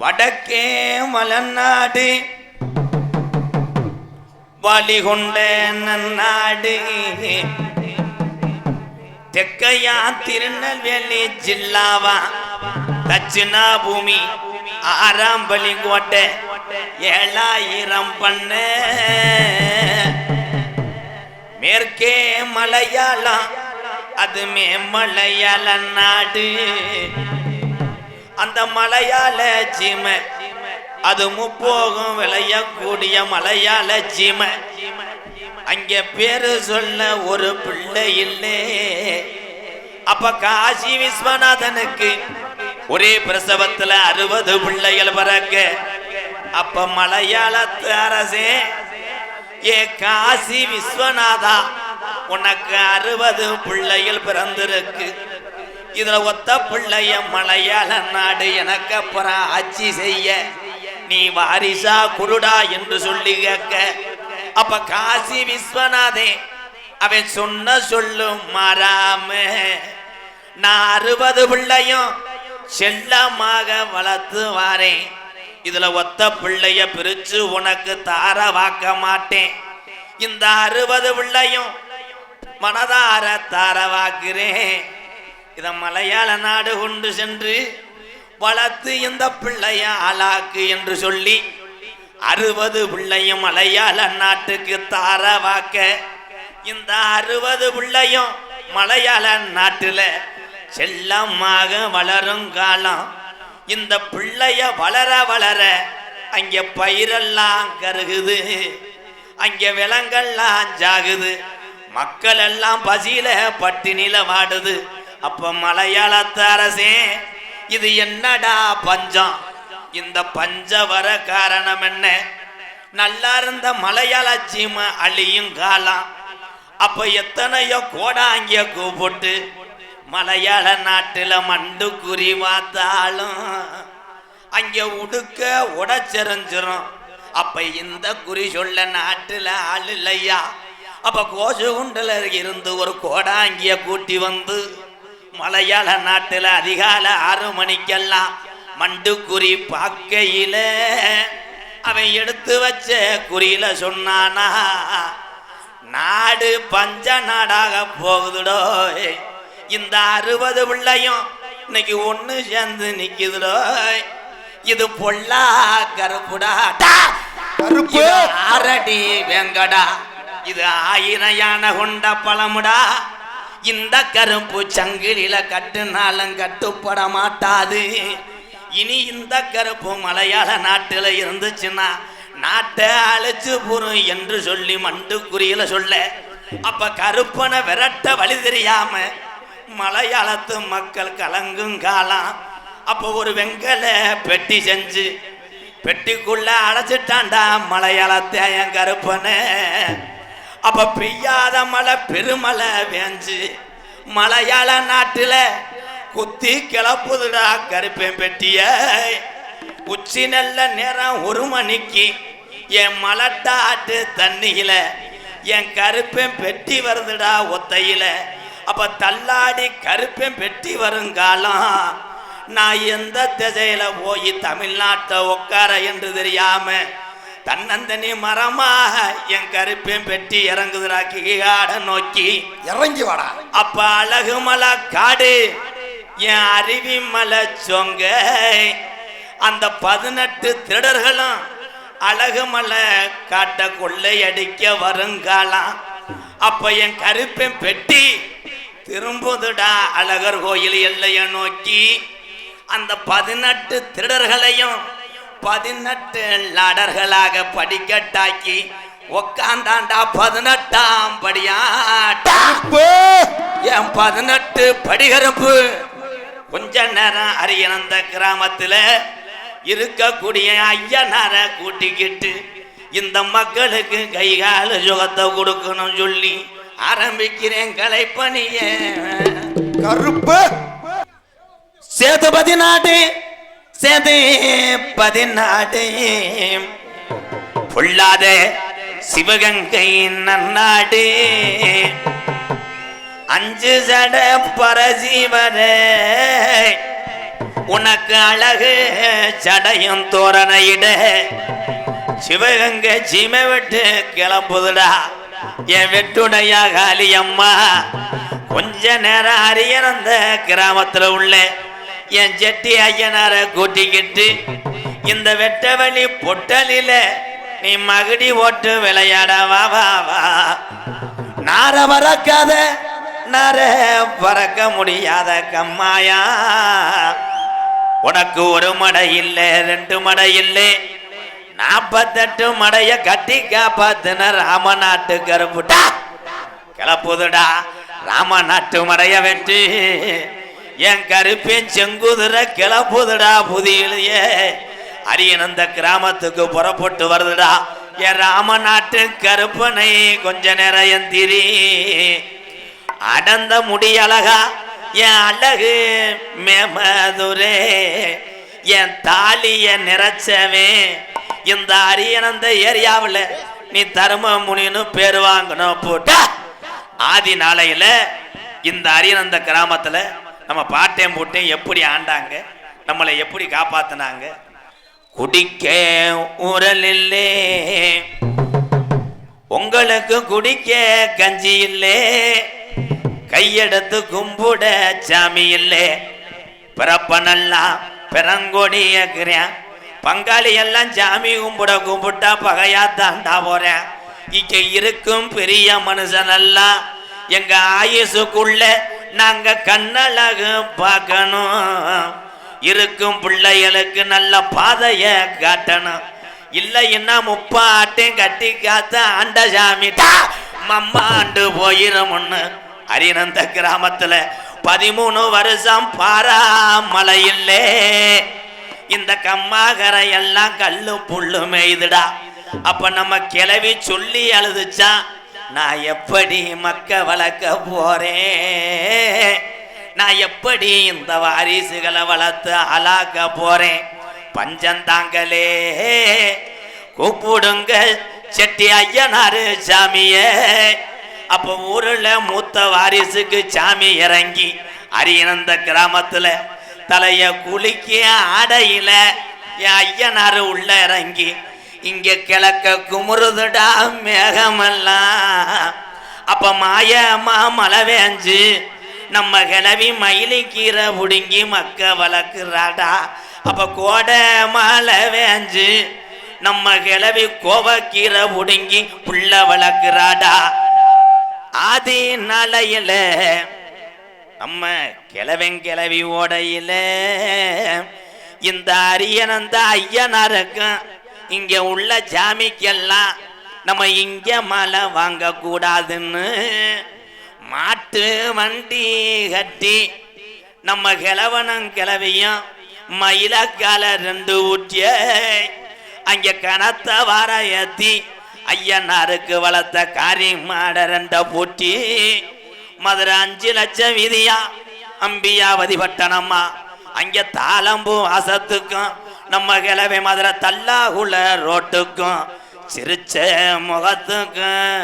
வடக்கே மலநாடு வழிகொண்ட நன்னாடு. தெக்கையா திருநெல்வேலி ஜில்லாவா தட்சிணா பூமி ஆறாம்பலி கோட்டை ஏழாயிரம் பண்ண. மேற்கே மலையாளம் அது மேமலையாள நாடு. அந்த மலையால சீமை அது முப்போகம் விளையக்கூடிய மலையால சீமை அங்க பேரு சொல்ல ஒரு பிள்ளை இல்லை. அப்ப காசி விஸ்வநாதனுக்கு ஒரே பிரசவத்துல அறுபது பிள்ளைகள் பிறக்க. அப்ப மலையாளத்து அரசே ஏ காசி விஸ்வநாதா உனக்கு அறுபது பிள்ளைகள் பிறந்திருக்கு. இதுல ஒத்த பிள்ளைய மலையாள நாடு எனக்கு அப்புறம் ஆட்சி செய்ய. நீ வாரிசா குருடா என்று சொல்லி கேட்க. அப்ப காசி விஸ்வநாதே அவன் சொன்ன சொல்லும் மாறாம. நான் அறுபது பிள்ளையும் செல்லமாக வளர்த்து வாரேன். இதுல ஒத்த பிள்ளைய பிரிச்சு உனக்கு தார வாக்க மாட்டேன். இந்த அறுபது பிள்ளையும் மனதார தார வாக்குறேன் இத மலையாள நாடு கொண்டு சென்று வளர்த்து இந்த பிள்ளைய ஆளாக்கு என்று சொல்லி அறுபது பிள்ளையும் மலையாள நாட்டுக்கு தாரவாக்க. இந்த அறுபது பிள்ளையும் மலையாள நாட்டுல செல்லமாக வளரும் காலம். இந்த பிள்ளைய வளர வளர அங்க பயிரெல்லாம் கருகுது. அங்க விலங்கெல்லாம் ஜாகுது. மக்கள் எல்லாம் பசியில பட்டினில வாடுது. அப்ப மலையாளத்து அரசே இது என்னடா பஞ்சம்? இந்த பஞ்ச வர காரணம் என்ன? நல்லா இருந்த மலையாள சீமை அழியும் காலம். அப்ப எத்தனையோ கோடாங்கிய கூப்பிட்டு மலையாள நாட்டுல மண்டு குறி பார்த்தாலும் அங்க உடுக்க உடச்செறிஞ்சிரும் அப்ப இந்த குறி சொல்ல நாட்டுல ஆள் இல்லையா? அப்ப கோசுகுண்டுல இருந்து ஒரு கோடாங்கிய கூட்டி வந்து மலையாள நாட்டுல அதிகாலை ஆறு மணிக்கெல்லாம் மண்டு குறி பார்க்கையில அவன் எடுத்து வச்ச குறியில சொன்னானா நாடு பஞ்ச நாடாக போகுதுடோ இந்த அறுபது பிள்ளையும் இன்னைக்கு ஒண்ணு சேர்ந்து நிக்குதுடோ இது பொல்லா கருப்புடா! கருப்பு! ஆரடி வெங்கடா இது ஆயிரம் யானை கொண்ட பழமுடா இந்த கருப்பு சங்கிலில கட்டுனாலும் கட்டுப்பட மாட்டாது இனி இந்த கருப்பு மலையாள நாட்டில் இருந்துச்சுன்னா நாட்டை அழைச்சு போறோம் என்று சொல்லி மண்டுக்குறியில சொல்ல அப்ப கருப்பனை விரட்ட வழி தெரியாம மலையாளத்து மக்கள் கலங்கும் காலம். அப்போ ஒரு வெங்கல பெட்டி செஞ்சு பெட்டிக்குள்ள அடைச்சிட்டான்டா மலையாளத்தை என் கருப்பனை. அப்ப பெய்யாத மழை பெருமழை வேஞ்சு மலையாள நாட்டுல குத்தி கிளப்புதுடா கருப்பேன் பெட்டிய. உச்சி நல்ல நேரம் ஒரு மணிக்கு என் மலட்டாட்டு தண்ணியில என் கருப்பேன் பெட்டி வருதுடா ஒத்தையில. அப்ப தள்ளாடி கருப்பேன் பெட்டி வருங்காலம் நான் எந்த திசையில போய் தமிழ்நாட்டை உட்கார என்று தெரியாம தன்னந்தனி மரமாக என் கருப்பேன் பெட்டி இறங்குதுடா கீழாட நோக்கி. இறங்கி வாடா. அப்ப அழகு மலை காடு என் அருவி மலை சொங்க. அந்த பதினெட்டு திருடர்களும் அழகு மலை காட்ட கொள்ளையடிக்க வருங்காலம் அப்ப என் கருப்பன் பெட்டி திரும்புதுடா அழகர் கோயில் எல்லைய நோக்கி. அந்த பதினெட்டு திருடர்களையும் பதினெட்டு லாடர்களாக படிக்கட்டாக்கி உக்காந்தாண்டா பதினெட்டாம் கருப்பு! என் பதினெட்டு படிகரப்பு கொஞ்ச நேரம் அரியனந்த கிராமத்துல இருக்கக்கூடிய ஐயனார கூட்டிக்கிட்டு இந்த மக்களுக்கு கைகால சுகத்தை கொடுக்கணும் சொல்லி ஆரம்பிக்கிறேன் கலைப்பணிய. கருப்பு. சேதுபதி நாடு. சேதுபதி நாடு பொல்லாத சிவகங்கை நன்னாடு அஞ்சு சட பரசீவர உனக்கு அழகு சடையும் தோரணையிட. சிவகங்கை சீமை விட்டு கிளம்புதுடா. என் வெட்டுடைய காளியம்மா கொஞ்ச நேரம் அரியன் கிராமத்தில் கிராமத்துல உள்ள. என் செட்டி ஐயனார கூட்டிக்கிட்டு இந்த வெட்டவழி பொட்டலில நீ மகுடி ஓட்டு விளையாட வா வா வா. நார பறக்காத நார பறக்க முடியாத கம்மாயா. உனக்கு ஒரு மடை இல்லை ரெண்டு மடை இல்லை. நாற்பத்தெட்டு மடைய கட்டி காப்பாத்தின ராமநாட்டு கருப்புட்டா கிளப்புதுடா ராமநாட்டு மடைய வெட்டு என் கருப்பேன் செங்குதிர கிளப்புதுடா புதியிலேயே. அரியனந்த கிராமத்துக்கு புறப்பட்டு வருதுடா. என் ராமநாட்டு கருப்பனை கொஞ்ச நேரம் எந்திரி அடந்த முடி அழகா என் அழகு மேமதுரே. என் தாலிய நிறைச்சவே. இந்த அரியனந்த ஏரியாவில் நீ தரும முனின்னு பேர் வாங்கணும் போட்டா. ஆதி நாளையில இந்த அரியனந்த கிராமத்துல நம்ம பாட்டையும் போட்டேன் எப்படி ஆண்டாங்க? நம்மளை எப்படி காப்பாத்தினாங்க? குடிக்க உரலில்லே உங்களுக்கு குடிக்க கஞ்சி இல்லே. கையெடுத்து கும்பிட சாமி இல்லே. பிறப்ப நல்லா பிறங்கொடி இருக்கிறேன் பங்காளி எல்லாம் சாமி கும்பிட கும்பிட்டா பகையா தாண்டா போறேன். இங்க இருக்கும் பெரிய மனுஷன் எல்லாம் எங்க ஆயுசுக்குள்ள நாங்க கண்ணழகு பார்க்கணும். இருக்கும் பிள்ளைகளுக்கு நல்ல பாதைய காட்டணும். இல்லைன்னா முப்பாட்டையும் கட்டி காத்த ஆண்ட சாமிட்டா மம்மாண்டு போயிரும் அரியனந்த கிராமத்துல பதிமூணு வருஷம் பாராமலை இல்லே இந்த கம்மாகரை எல்லாம் கல்லு புல்லு மேய்துடா. அப்ப நம்ம கிளவி சொல்லி அழுதுச்சா? நான் எப்படி மக்க வளர்க்க போறேன்? நான் எப்படி இந்த வாரிசுகளை வளர்த்து அலாக்க போறேன்? பஞ்சந்தாங்களே கூப்பிடுங்க செட்டி ஐயனாரு சாமிய. அப்போ ஊரில் மூத்த வாரிசுக்கு சாமி இறங்கி அரியனந்த கிராமத்துல தலைய குளிக்க ஆடையில என் ஐயனாரு உள்ள இறங்கி இங்க கிழக்க குமுறுதுடா மேகமெல்லாம் அப்ப மாயமா மழை வேஞ்சு நம்ம கிளவி மயிலிக்கீரை கீரை புடுங்கி மக்க வளர்க்குறாடா. அப்ப கோடை மழை வேஞ்சு நம்ம கிளவி கோவக்கீரை புடுங்கி புள்ள வளர்க்குறாடா. ஆதி நலையில நம்ம கிழவன் கிளவி ஓடையில இந்த அரியனந்த ஐயனாருக்கும் இங்க உள்ள ஜாமிக்கெல்லாம் நம்ம இங்க மலை வாங்க கூடாதுன்னு மாட்டு வண்டி கட்டி நம்ம கிழவனும் கிளவியும் மயிலக்கால ரெண்டு ஊற்றிய அங்க கனத்த வார ஏத்தி ஐயனாருக்கு வளர்த்த காரி மாட ரெண்ட பூட்டி மதுரை அஞ்சு லட்சம் வீதியா அம்பியாவதி பட்டணம்மா அங்க தாளம்பூ வாசத்துக்கும் நம்ம கிளவி மதுரை தல்லாகுள்ள ரோட்டுக்கும் சிரிச்ச முகத்துக்கும்.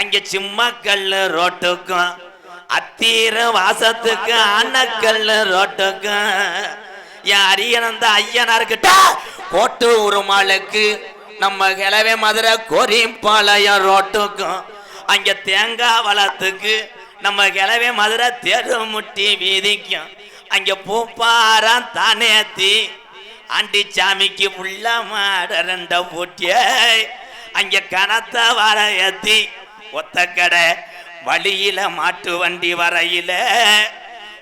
அங்க சிம்மக்கல் ரோட்டுக்கும் அத்தீர வாசத்துக்கு அன்னக்கல் ரோட்டுக்கும். என் அரியனந்த ஐயனார்கிட்ட கோட்டு உருமாளுக்கு நம்ம கிளவே மதுரை கோரிப்பாளையம் ரோட்டுக்கும். அங்க தேங்காய் வளத்துக்கு நம்ம கிளவே மதுரை தெருமுட்டி வீதிக்கும். அங்க பூப்பாரம் தானேத்தி ஆண்டி சாமிக்கு புள்ள மாட ரெண்ட பூட்டிய. அங்க கனத்த வர ஏத்தி ஒத்த கடை வழியில மாட்டு வண்டி வரையில.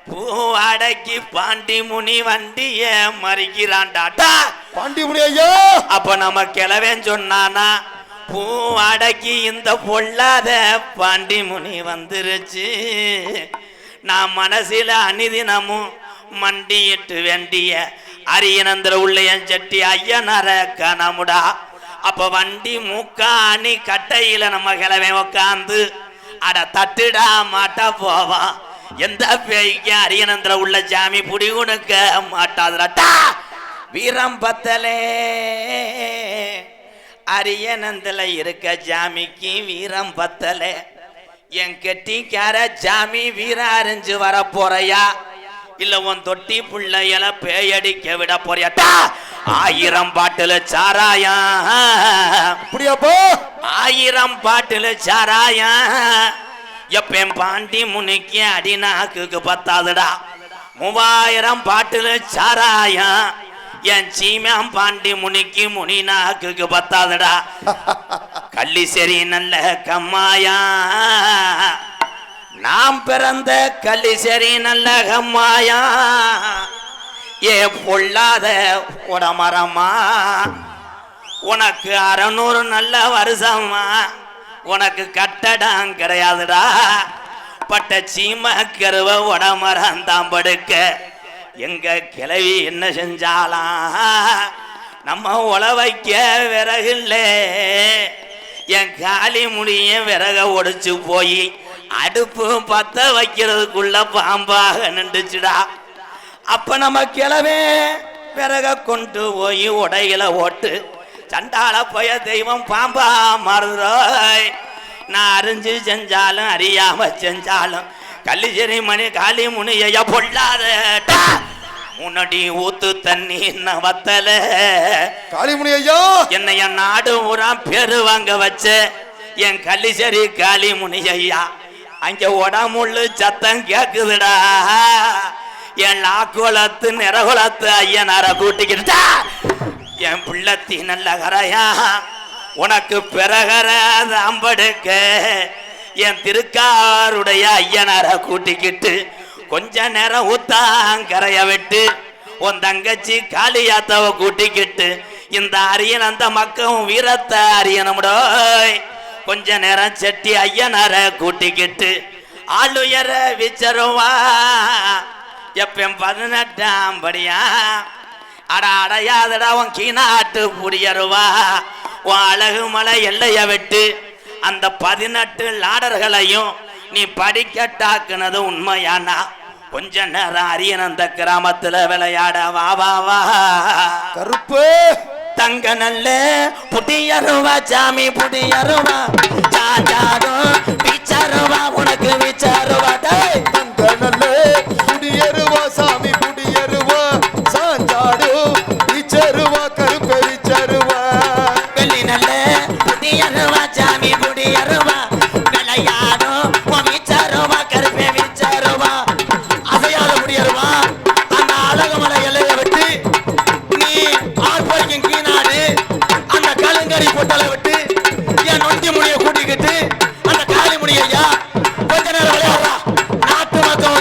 பூ அடக்கி பாண்டி முனி வண்டிய மறிக்கிறான்டாட்டா பாண்டிமுனி ஐயா! அப்ப நம்ம கிளவன் சொன்னானா பூ அடக்கி இந்த பொல்லாத பாண்டி முனி வந்துருச்சு. நான் மனசில அனிதினமும் மண்டியிட்டு வேண்டிய அரியனந்திர உள்ள என் ஐயனர கணமுடா. அப்ப வண்டி மூக்காணி கட்டையில நம்ம கிளவன் உட்காந்து அட தட்டுடா மாட்டா போவான் எந்த பேய்க்கு அரியனந்திர உள்ள ஜாமி புடிகுணுக்க மாட்டாதுடா. வீரம் பத்தலே. அரியனந்தில் இருக்க ஜாமிக்கு வீரம் பத்தலே. என் கெட்டிக்கார ஜாமி வீர அறிஞ்சு வர போறையா இல்ல உன் தொட்டி புள்ளையல பேயடிக்க விட போறியாட்டா ஆயிரம் பாட்டுல சாராயம். அப்படியாப்பா? ஆயிரம் பாட்டுல சாராயம். எப்பன் பாண்டி முனிக்கு அடிநாக்குக்கு பத்தாதுடா. மூவாயிரம் பாட்டுல சாராயம். என் சீமாம் பாண்டி முனிக்கு முனி நாக்குக்கு பத்தாதுடா. கள்ளி சரி நல்ல கம்மாயா. நாம் பிறந்த கலிசரி நல்லகம் நல்ல கம்மாயா ஏ பொல்லாத உடமரமா உனக்கு அறநூறு நல்ல வருஷமா உனக்கு கட்டடம் கிடையாதுடா. பட்ட சீம கருவ உடமரம் தான் படுக்க. எங்க கிளவி என்ன செஞ்சாலாம் நம்ம உழவைக்க இல்லை. என் காலி முடிய விறக ஒடிச்சு போய் அடுப்பு பத்த வைக்கிறதுக்குள்ள பாம்பாக நின்றுச்சுடா. அப்ப நம்ம கிளவே விறக கொண்டு போய் உடையில ஓட்டு சண்டால போய தெய்வம் பாம்பா மாறுறாய் நான் அறிஞ்சு செஞ்சாலும் அறியாம செஞ்சாலும் கள்ளிச்சேரி மணி காளி முனிய பொல்லாதடா முன்னாடி ஊத்து தண்ணி என்ன வத்தல. காளிமுனி ஐயா என்னைய நாடு ஊரா பேரு வாங்க வச்ச. என் கள்ளிச்சேரி காளி முனியா அங்க உடமுள்ளு சத்தம் கேக்குதுடா. என் லாக்குளத்து நிறகுலத்து ஐயனார கூட்டிக்கிட்டா என் பிள்ளத்தி நல்ல கரையா உனக்கு பிறகர அம்படுக்க என் திருக்காருடைய ஐயனார கூட்டிக்கிட்டு கொஞ்ச நேரம் ஊத்தாங்கரைய விட்டு உன் தங்கச்சி காளியாத்தாவை கூட்டிக்கிட்டு இந்த அரியன் அந்த மக்களும் வீரத்தை அரியனமுடோய் கொஞ்ச நேரம் செட்டி ஐயனார கூட்டிக்கிட்டு ஆளுயர விச்சருவா எப்பயும் பதினெட்டாம் படியா? அட அடையாதடா உன் கீனாட்டு புடியருவா. உன் அழகு மலை எல்லைய விட்டு அந்த பதினெட்டு லாடர்களையும் நீ படிக்கட்டாக்குனது உண்மையானா? கொஞ்ச நேரம் அரியன் அந்த கிராமத்துல விளையாட வா வா வா. கருப்பு! தங்க நல்ல புடியருவா சாமி புடியருவா சாஞ்சாடும்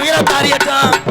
நாட்டு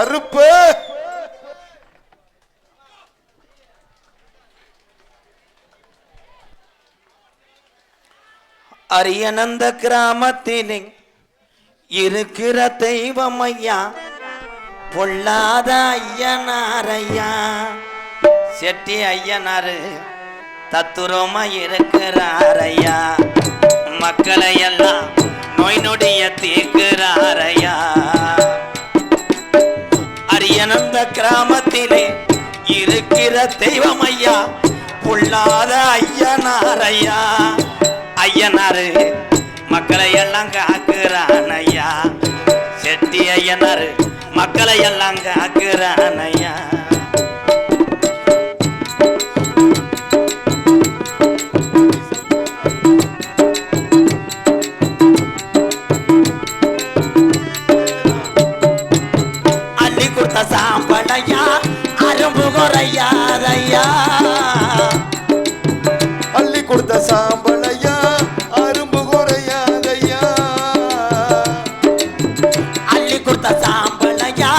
கருப்பு. அரியனந்த கிராமத்திலே இருக்கிற தெய்வம் ஐயா பொல்லாத ஐயனார் ஐயா செட்டி ஐயனாரு தத்துரமா இருக்கிறாரையா? மக்களை எல்லாம் நோய் நொடிய தீர்க்கிறாரையா? அயனந்த கிராமத்திலே இருக்கிற தெய்வம் ஐயா பொல்லாத ஐயனாரையா? ஐயனாரு மக்களை எல்லாம் காக்குறான் ஐயா செட்டி ஐயனாரு மக்களை எல்லாம் காக்குறான் ஐயா சாம்படையா அரும்பு குறையாதையா அள்ளி கொடுத்த சாம்பலையா? அரும்பு குறையாதையா அள்ளி கொடுத்த சாம்பளையா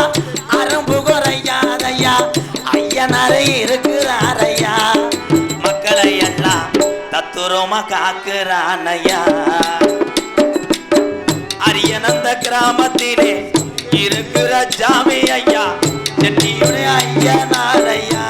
அரும்பு குறையாதையா ஐயனாரே இருக்கிறாரையா மக்களை எல்லாம் தத்துரமா காக்குறானையா அரியனந்த கிராமத்திலே இருக்கிற ஜாமி ஐயா செட்டியுடைய ஐயா நாரையா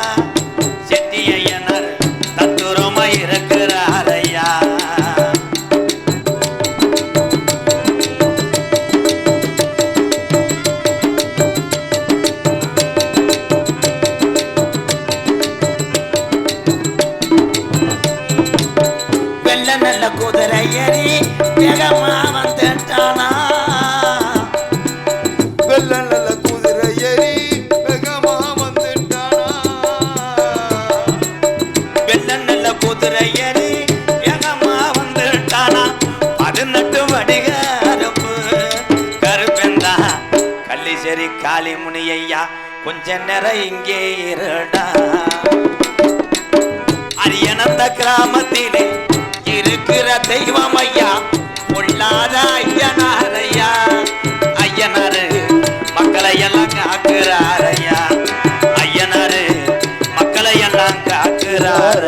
மாதிரி காளிமுனி ஐயா கொஞ்ச நேரம் இங்கே இருடா. அரியனந்த கிராமத்திலே இருக்கிற தெய்வம் ஐயா பொல்லாத ஐயனார் ஐயா. ஐயனாரு மக்களை எல்லாம் காக்குறார் ஐயனாரு மக்களை எல்லாம் காக்குறார்